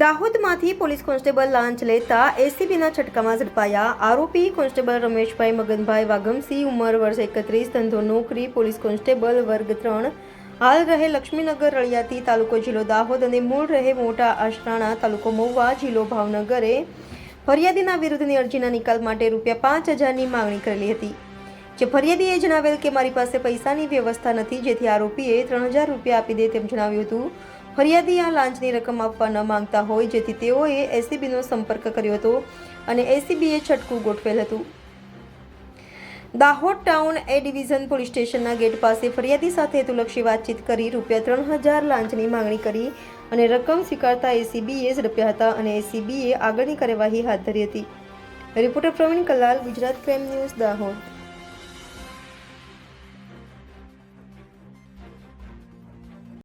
દાહોદમાંથી police constable લાંચ લેતા એસીબીના છટકામાં ઝડપાયા. આરોપી કોન્સ્ટેબલ રમેશભાઈ, મગનભાઈ વાઘમસિંહ, ઉંમર વર્ષ એકત્રીસ, ધંધો નોકરી, પોલીસ કોન્સ્ટેબલ વર્ગ ત્રણ. હાલ રહે લક્ષ્મીનગર, રળિયાતી તાલુકો જિલ્લો દાહોદ અને મૂળ રહે મોટા આશરાણા તાલુકો મહુવા જિલ્લો ભાવનગરે. ફરિયાદીના વિરુદ્ધની અરજીના નિકાલ માટે રૂપિયા પાંચ હજારની માંગણી કરેલી હતી. જે ફરિયાદીએ જણાવેલ કે મારી પાસે પૈસાની વ્યવસ્થા નથી, જેથી આરોપીએ ત્રણ હજાર રૂપિયા આપી દે તેમ જણાવ્યું હતું. ફરિયાદી આ લાંચની રકમ આપવા ન માંગતા હોય, જેથી તેઓએ એસીબીનો સંપર્ક કર્યો હતો અને એસીબીએ છટકું ગોઠવેલ હતું. Dahod town A division police સ્ટેશનના ગેટ પાસે ફરિયાદી સાથે હેતુલક્ષી વાતચીત કરી રૂપિયા ત્રણ હજાર લાંચની માંગણી કરી અને રકમ સ્વીકારતા એસીબીએ ઝડપ્યા હતા અને એસીબીએ આગળની કાર્યવાહી હાથ ધરી હતી. Reporter Pravin Kalal, Gujarat crime news, Dahod.